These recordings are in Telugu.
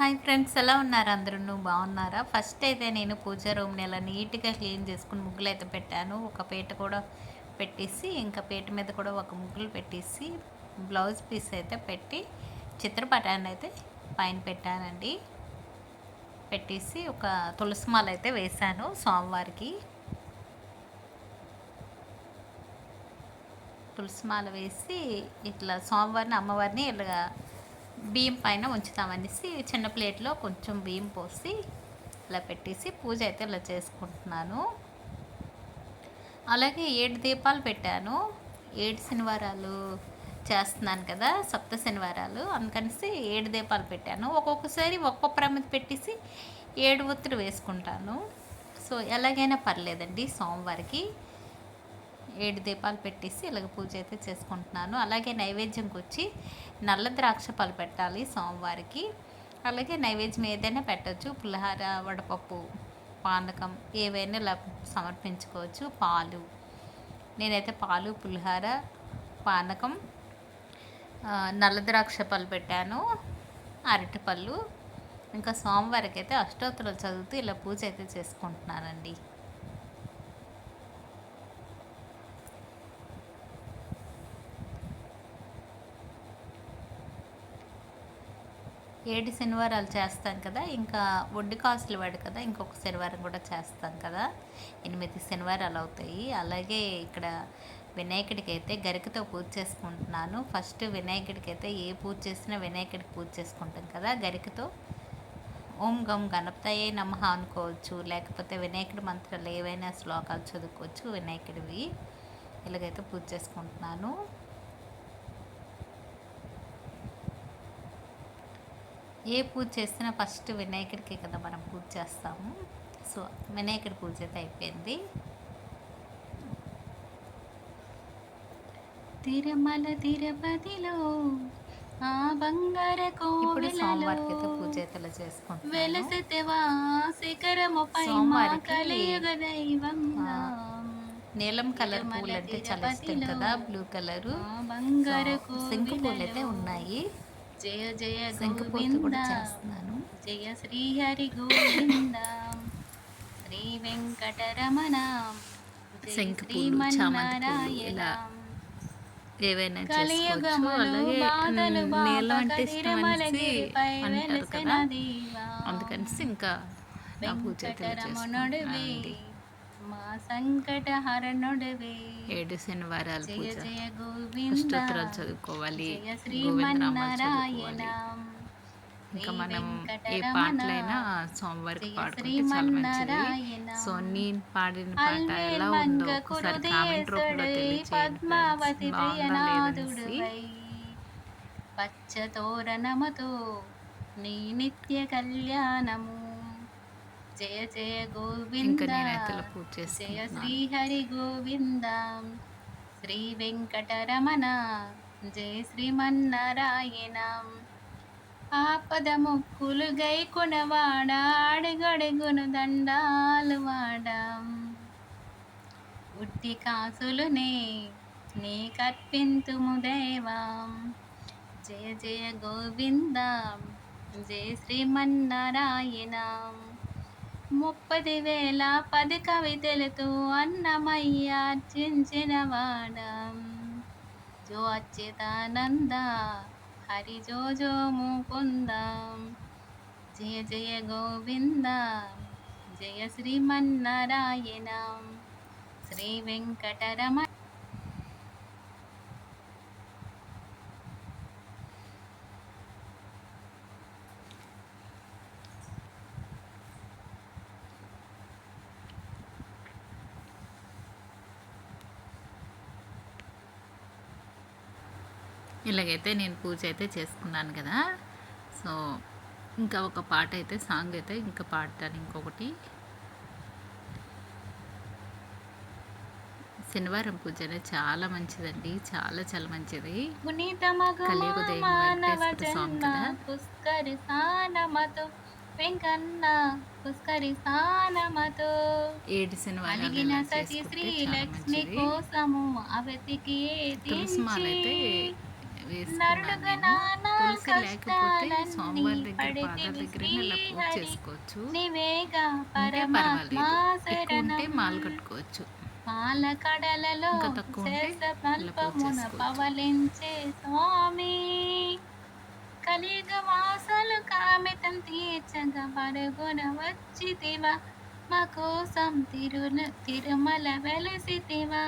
హాయ్ ఫ్రెండ్స్ ఎలా ఉన్నారు అందరూ? బాగున్నారా? ఫస్ట్ అయితే నేను పూజ రూమ్ని ఇలా నీట్గా క్లీన్ చేసుకుని ముగ్గులు అయితే పెట్టాను. ఒక పీట కూడా పెట్టేసి ఇంకా పీట మీద కూడా ఒక ముగ్గులు పెట్టేసి బ్లౌజ్ పీస్ అయితే పెట్టి చిత్రపటాన్ని అయితే పైన పెట్టానండి. పెట్టేసి ఒక తులసి మాల అయితే వేశాను సోమవారికి తులసి మాల వేసి ఇట్లా సోమవారిని అమ్మవారిని ఇలాగా బియ్యం పైన ఉంచుతామనేసి చిన్న ప్లేట్లో కొంచెం బియ్యం పోసి ఇలా పెట్టేసి పూజ అయితే ఇలా చేసుకుంటున్నాను. అలాగే ఏడు దీపాలు పెట్టాను. ఏడు శనివారాలు చేస్తున్నాను కదా సప్త శనివారాలు. అందుకనేసి ఏడు దీపాలు పెట్టాను. ఒక్కొక్కసారి ఒక్కొక్క ప్రమిది పెట్టేసి ఏడు ఒత్తులు వేసుకుంటాను. సో ఎలాగైనా పర్లేదండి సోమవారికి. ఏడు దీపాలు పెట్టేసి ఇలాగ పూజ అయితే చేసుకుంటున్నాను. అలాగే నైవేద్యంకి వచ్చి నల్ల ద్రాక్ష పాలు పెట్టాలి సోమవారికి. అలాగే నైవేద్యం ఏదైనా పెట్టచ్చు. పులిహార వడపప్పు పానకం ఏవైనా ఇలా సమర్పించుకోవచ్చు. పాలు. నేనైతే పాలు పులిహార పానకం నల్ల ద్రాక్ష పళ్ళు పెట్టాను. అరటిపళ్ళు. ఇంకా సోమవారికి అయితే అష్టోత్తరాలు చదువుతూ ఇలా పూజ అయితే చేసుకుంటున్నానండి. ఏడు శనివారాలు చేస్తాం కదా ఇంకా వడ్డీ కాసులు వాడు కదా ఇంకొక శనివారం కూడా చేస్తాం కదా. ఎనిమిది శనివారాలు అవుతాయి. అలాగే ఇక్కడ వినాయకుడికి అయితే గరికతో పూజ చేసుకుంటున్నాను. ఫస్ట్ వినాయకుడికి అయితే ఏ పూజ చేసినా వినాయకుడికి పూజ చేసుకుంటాం కదా గరికతో. ఓం గం గణపతయే నమః అనుకోవచ్చు. లేకపోతే వినాయకుడి మంత్రాలు ఏవైనా శ్లోకాలు చదువుకోవచ్చు వినాయకుడివి. ఇలాగైతే పూజ చేసుకుంటున్నాను. ఏ పూజ చేసినా ఫస్ట్ వినాయకుడికి కదా మనం పూజ చేస్తాము. సో వినాయకుడి పూజ అయితే అయిపోయింది. తిరుమల తిరుపతిలో ఆ బంగార కోవెలలో పూజ అయితే ఇలా చేసుకుంటున్నాను. వెలసితేవా శిఖరముపై మా సోమవారికి, కలియుగ దైవంగా. నీలం కలర్ పూలు అంటే చాలా ఇష్టం కదా బ్లూ కలరు. బంగారు శంకు పూలు అయితే ఉన్నాయి. జయ జయ గోవింద. జయ శ్రీ హరి గోవింద. శ్రీ వెంకటరమణ. జయ శంకు శ్రీ పూలు, చామంతి పూలు మన్నారాయణ ఇలా ఏవైనా చేసుకోవచ్చు. కలియుగమును అలాగే బాధలు మ్, బాపక నీలం అంటే ఇష్టం అనేసి తిరుమలగిరిపై అంటారు వెలసిన కదా. దేవా. అందుకనిసి ఇంకా నా పూజ మా సంకట హరణుడివే. ఏడు శనివారాల పూజ. జయ గోవింద. చదువుకోవాలి. శ్రీమన్నారాయణ ఇంకా మనం ఏ పాటలైనా సోమవారికి పాడుకుంటే చాలా మంచిది. శ్రీమన్నారాయణ. సో నేను పాడిన పాట ఎలా ఉందో ఒకసారి కామెంట్ రూపంలో పచ్చ తోరణమతో నీ నిత్య కళ్యాణము. జయ జయ గోవింద. జయ చేసుకుంటున్నాను. శ్రీ హరి గోవింద. శ్రీ వెంకటరమణ. జయ శ్రీమన్నారాయణ. ఆపద ముక్కులు గైకునవాడ అడుగడుగును దండాలు వాడాం. ఉట్టి కాసులునే నీ కర్పింతుము దేవాం. జయ జయ గోవింద. జయ శ్రీమన్నారాయణ. ముప్పది వేల పది కవితలతో అన్నమయ్య అర్చించిన వాడం. జో అచ్యుతానంద హరి జో జో ముకుందాం. జయ జయ గోవింద జయ శ్రీమన్నారాయణ. శ్రీ వెంకటరమణ ఇలాగైతే నేను పూజ అయితే చేసుకున్నాను కదా. సో ఇంకా ఒక పాట అయితే సాంగ్ అయితే ఇంకా పాడతాను ఇంకొకటి. శనివారం పూజ అనేది చాలా మంచిదండి. చాలా చాలా మంచిది. ఏడు మంచిది. కోసము అవతికి వేసుకున్నాను. నేను. తులసి లేకపోతే సోమవారి దగ్గర పాదాల దగ్గర ఇలా పూజ చేసుకోవచ్చు. నీవేగా ఉంటే పరమాత్మా పర్వాలేదు. ఎక్కువ ఉంటే శరణం. మాల కట్టుకోవచ్చు. పాల కడలలో ఇంకా తక్కువ ఉంటే శేషమల్పమున ఇలా పూజ పవలించే స్వామి. కలిగ వాసలు కామితం తీర్చగా పరుగున వచ్చితివా. మా కోసం తిరు తిరుమల వెలసితివా.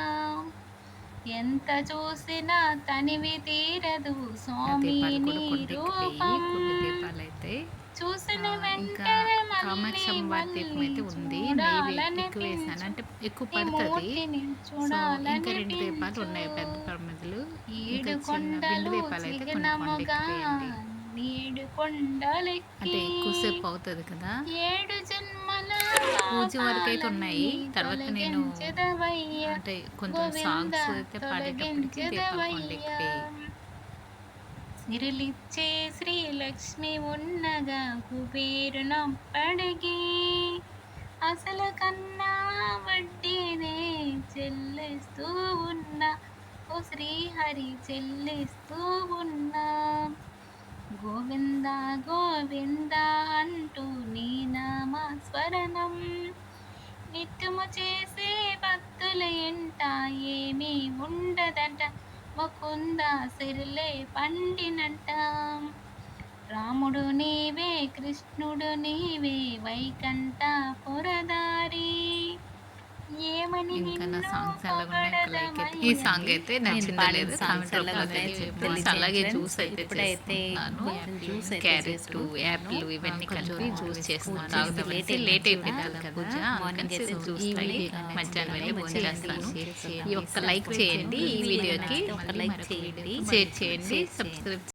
ఎంత చూసినా తనివి తీరదు స్వామి రూపం. చూసిన వెంటనే కామాక్షి మళ్ళీ అమ్మవారి దీపం అయితే ఉంది. నెయ్యి ఎక్కువ వేసాను. అంటే ఎక్కువ పడుతుంది. ఇంకా చూడాలని రెండు దీపాలు ఉన్నాయి పెద్ద ప్రమిదలు. ఏడు కొండలు దీపాలు అయితే కొండలెక్కి అంటే ఎక్కువసేపు అవుతుంది కదా. ఏడు జన్మల పూజ వరకు అయితే ఉన్నాయి తర్వాత నేను అంటే కొంచెం సాంగ్స్ అయితే పాడేటప్పటికి దీపాలు తొలగించెదవయ్యా. శ్రీలక్ష్మి ఉన్నగా కుబేరు కుబేరునప్పటికీ అసలు కన్నా వడ్డీనే చెల్లిస్తూ ఉన్నా ఓ శ్రీహరి చెల్లిస్తూ ఉన్నా గోవింద గోవింద అంటూ నీ నామస్మరణం. నిత్యము చేసే భక్తుల ఎంట ఏమీ ఉండదట ముకుంద సిరిలే పండినంట. రాముడు నీవే కృష్ణుడు నీవే వైకంఠ పురదారి. ఇంకా నా సాంగ్స్ ఎలా ఉన్నాయి? లైక్ అయితే ఈ. సాంగ్ అయితే నచ్చిందో లేదు? కామెంట్ రూపంలో. అలాగే జ్యూస్ అయితే అయితే క్యారెట్. యాపిల్ ఇవన్నీ కలిపి జ్యూస్ తాగుదాం లేట్ అయిపోయింది కదా, అందుకని జ్యూస్ తాగి మధ్యాహ్నం వెళ్ళి భోజనం చేస్తాను. ఈ ఒక్క లైక్ చేయండి. ఈ వీడియోకి లైక్ చేయండి. షేర్ చేయండి. సబ్స్క్రైబ్